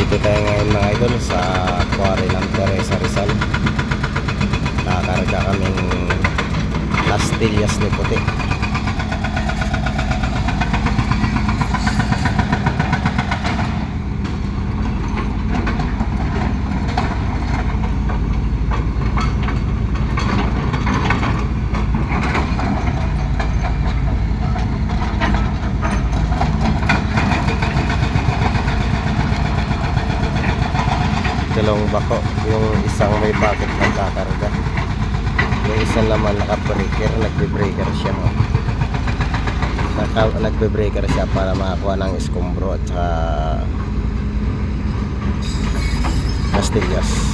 Dito tayo ngayon mga idol sa quarry ng Teresa Rizal. Nakakarga kaming pastillas ni puti. Dalawang bako. Yung isang may bucket ng kakarga. Yung isang naman naka-breaker. Nagbe-breaker siya oh. Naka, nagbe-breaker siya para makakuha ng iskombro at saka pastillas